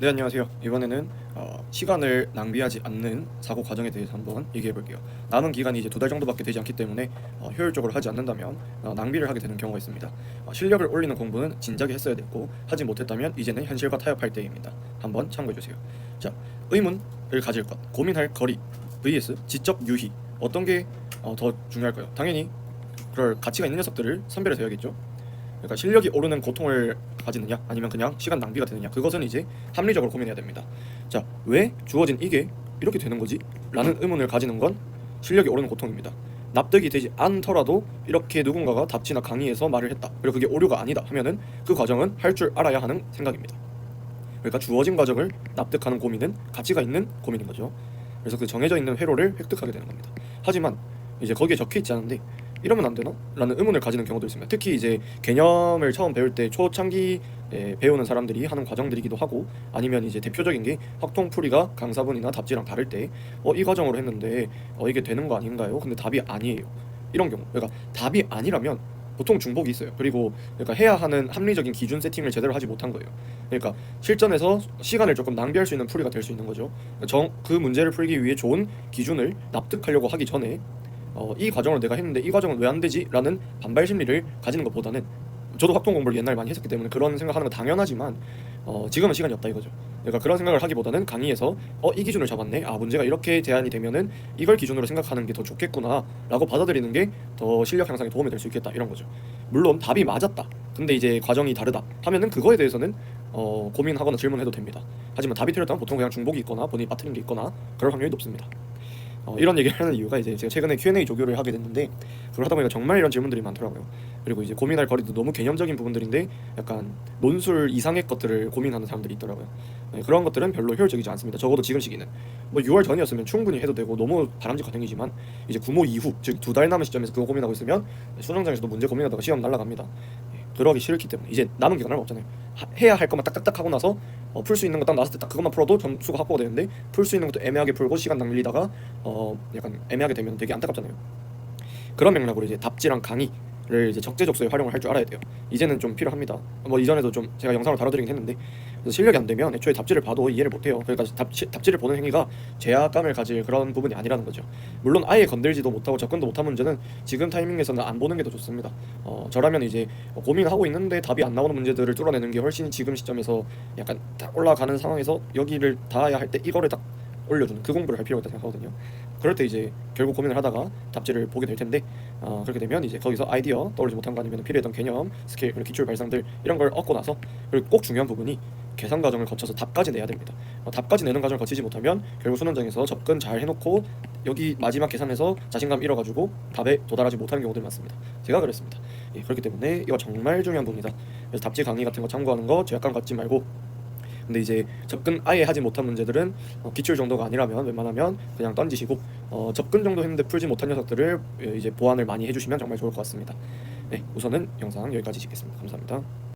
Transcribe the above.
네 안녕하세요. 이번에는 어, 시간을 낭비하지 않는 사고 과정에 대해서 한번 얘기해 볼게요. 남은 기간이 이제 두 달 정도밖에 되지 않기 때문에 어, 효율적으로 하지 않는다면 어, 낭비를 하게 되는 경우가 있습니다. 어, 실력을 올리는 공부는 진작에 했어야 됐고 하지 못했다면 이제는 현실과 타협할 때입니다. 한번 참고해 주세요. 자 의문을 가질 것, 고민할 거리 vs 지적 유희 어떤 게더 중요할까요? 당연히 그럴 가치가 있는 녀석들을 선별해서 해야겠죠. 그러니까 실력이 오르는 고통을 가지느냐 아니면 그냥 시간 낭비가 되느냐 그것은 이제 합리적으로 고민해야 됩니다. 자, 왜 주어진 이게 이렇게 되는 거지? 라는 의문을 가지는 건 실력이 오르는 고통입니다. 납득이 되지 않더라도 이렇게 누군가가 답지나 강의에서 말을 했다. 그리고 그게 오류가 아니다 하면은 그 과정은 할 줄 알아야 하는 생각입니다. 그러니까 주어진 과정을 납득하는 고민은 가치가 있는 고민인 거죠. 그래서 그 정해져 있는 회로를 획득하게 되는 겁니다. 하지만 이제 거기에 적혀 있지 않은데 이러면 안 되나? 라는 의문을 가지는 경우도 있습니다. 특히 이제 개념을 처음 배울 때 초창기 에 배우는 사람들이 하는 과정들이기도 하고 아니면 이제 대표적인 게 확통풀이가 강사분이나 답지랑 다를 때 어 이 과정으로 했는데 어 이게 되는 거 아닌가요? 근데 답이 아니에요. 이런 경우 그러니까 답이 아니라면 보통 중복이 있어요. 그리고 그러니까 해야 하는 합리적인 기준 세팅을 제대로 하지 못한 거예요. 그러니까 실전에서 시간을 조금 낭비할 수 있는 풀이가 될 수 있는 거죠. 정, 그 문제를 풀기 위해 좋은 기준을 납득하려고 하기 전에 어, 이 과정을 내가 했는데 이 과정은 왜 안 되지? 라는 반발 심리를 가지는 것보다는 저도 확통 공부를 옛날 많이 했었기 때문에 그런 생각하는 건 당연하지만 어, 지금은 시간이 없다 이거죠. 그러니까 그런 생각을 하기보다는 강의에서 어, 이 기준을 잡았네. 아 문제가 이렇게 대안이 되면은 이걸 기준으로 생각하는 게 더 좋겠구나라고 받아들이는 게 더 실력 향상에 도움이 될 수 있겠다 이런 거죠. 물론 답이 맞았다. 근데 이제 과정이 다르다 하면은 그거에 대해서는 어, 고민하거나 질문해도 됩니다. 하지만 답이 틀렸다면 보통 그냥 중복이 있거나 본인이 빠뜨린 게 있거나 그럴 확률이 높습니다. 어, 이런 얘기를 하는 이유가 이제 제가 최근에 Q&A 조교를 하게 됐는데 그걸 하다 보니까 정말 이런 질문들이 많더라고요. 그리고 이제 고민할 거리도 너무 개념적인 부분들인데 약간 논술 이상의 것들을 고민하는 사람들이 있더라고요. 네, 그런 것들은 별로 효율적이지 않습니다. 적어도 지금 시기는 뭐 6월 전이었으면 충분히 해도 되고 너무 바람직한 행위지만 이제 구모 이후 즉 두 달 남은 시점에서 그거 고민하고 있으면 수능장에서도 문제 고민하다가 시험 날라갑니다. 예, 그러기 싫기 때문에 이제 남은 기간 얼마 없잖아요. 하- 해야 할 것만 딱딱딱 하고 나서 어, 풀 수 있는 거 딱 나왔을 때 딱 그것만 풀어도 점수가 확보가 되는데 풀 수 있는 것도 애매하게 풀고 시간 낭비다가 어 약간 애매하게 되면 되게 안타깝잖아요. 그런 맥락으로 이제 답지랑 강의 를 이제 적재적소에 활용을 할 줄 알아야 돼요. 이제는 좀 필요합니다. 뭐 이전에도 좀 제가 영상을 다뤄드리긴 했는데 실력이 안 되면 애초에 답지를 봐도 이해를 못해요. 그러니까 답지, 답지를 보는 행위가 죄악감을 가질 그런 부분이 아니라는 거죠. 물론 아예 건들지도 못하고 접근도 못한 문제는 지금 타이밍에서는 안 보는 게 더 좋습니다. 어, 저라면 이제 고민하고 있는데 답이 안 나오는 문제들을 뚫어내는 게 훨씬 지금 시점에서 약간 딱 올라가는 상황에서 여기를 닿아야 할 때 이거를 딱 올려주는 그 공부를 할 필요가 있다고 생각하거든요. 그럴 때 이제 결국 고민을 하다가 답지를 보게 될 텐데 어, 그렇게 되면 이제 거기서 아이디어 떠올리지 못한 거 아니면 필요했던 개념, 스킬, 그리고 기출 발상들 이런 걸 얻고 나서 그리고 꼭 중요한 부분이 계산 과정을 거쳐서 답까지 내야 됩니다. 어, 답까지 내는 과정을 거치지 못하면 결국 수능장에서 접근 잘 해놓고 여기 마지막 계산에서 자신감 잃어가지고 답에 도달하지 못하는 경우들이 많습니다. 제가 그랬습니다. 예, 그렇기 때문에 이거 정말 중요한 부분이다. 그래서 답지 강의 같은 거 참고하는 거 죄악감 갖지 말고 근데 이제 접근 아예 하지 못한 문제들은 어, 기출 정도가 아니라면 웬만하면 그냥 던지시고 어, 접근 정도 했는데 풀지 못한 녀석들을 예, 이제 보완을 많이 해주시면 정말 좋을 것 같습니다. 네, 우선은 영상 여기까지 찍겠습니다. 감사합니다.